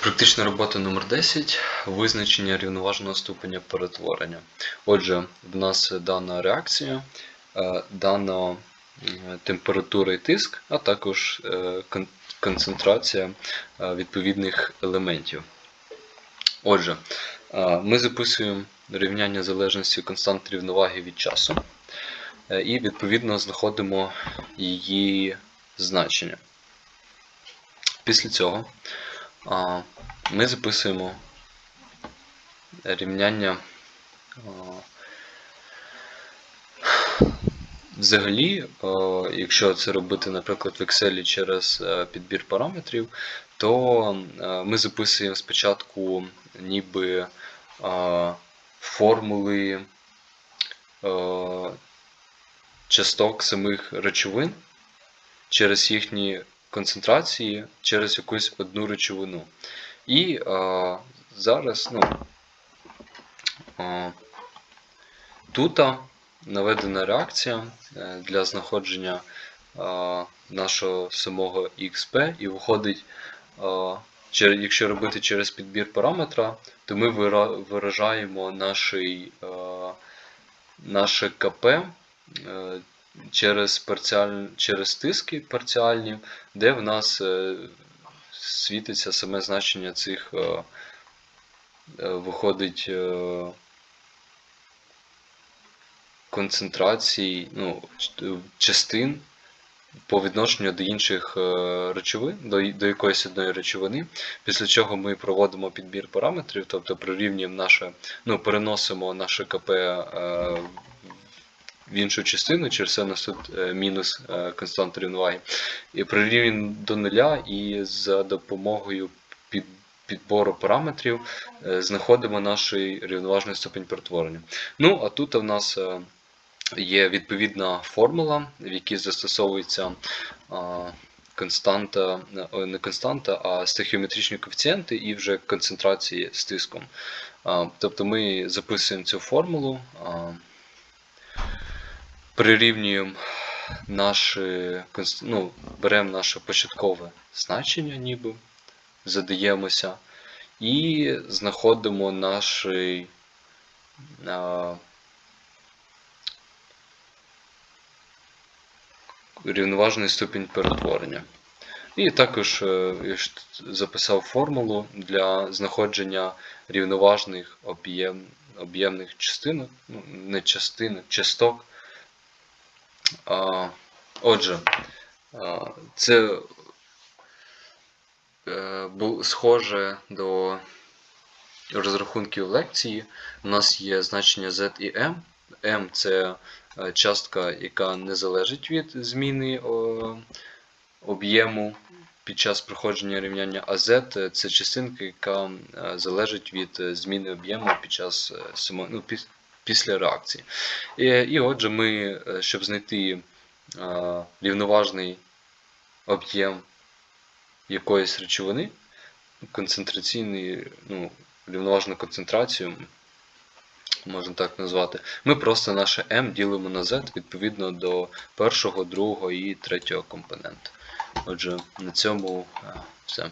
Практична робота номер 10 визначення рівноважного ступеня перетворення. Отже, в нас дана реакція, е, дана температура і тиск, а також е, концентрація е, відповідних елементів. Отже, ми записуємо рівняння залежності констант рівноваги від часу і відповідно знаходимо її значення. Після цього ми записуємо рівняння. Взагалі, якщо це робити, наприклад, в Excel через е, підбір параметрів, то е, ми записуємо спочатку ніби формули часток самих речовин через їхні концентрації через якусь одну речовину. І а, зараз, ну, а, тут наведена реакція е, для знаходження а, нашого самого XP, і виходить, а, якщо робити через підбір параметра, то ми виражаємо наше КП е, через, парціаль... через тиски парціальні, де в нас е, світиться саме значення цих е, е, виходить концентрацій, ну, частин по відношенню до інших речовин, до, до якоїсь одної речовини, після чого ми проводимо підбір параметрів, тобто прирівнюємо наше, ну, переносимо наше КП в іншу частину, через це у нас тут е, мінус е, константа рівноваги. І прирівнюємо до нуля, і за допомогою під, підбору параметрів е, знаходимо наш рівноважний ступень перетворення. Ну, а тут у нас є відповідна формула, в якій застосовується константа, не константа, а стихіометричні коефіцієнти і вже концентрації з тиском. Тобто ми записуємо цю формулу, прирівнюємо конст- ну, беремо наше початкове значення, ніби задаємося, і знаходимо наш рівноважний ступінь перетворення. І також е, я записав формулу для знаходження рівноважних об'єм, об'ємних частинок, ну, не частинок, часток. Отже, це е, бу- схоже до розрахунків лекції. У нас є значення Z і M. M це е, частка, яка не залежить від зміни об'єму під час проходження рівняння, а Z це частинка, яка е, залежить від зміни об'єму під час ну, після реакції. І, і отже, ми, е, щоб знайти е, рівноважний об'єм якоїсь речовини, концентраційний, ну, рівноважну концентрацію, можна так назвати, ми просто наше m ділимо на z відповідно до першого, другого і третього компонента. Отже, на цьому е, все.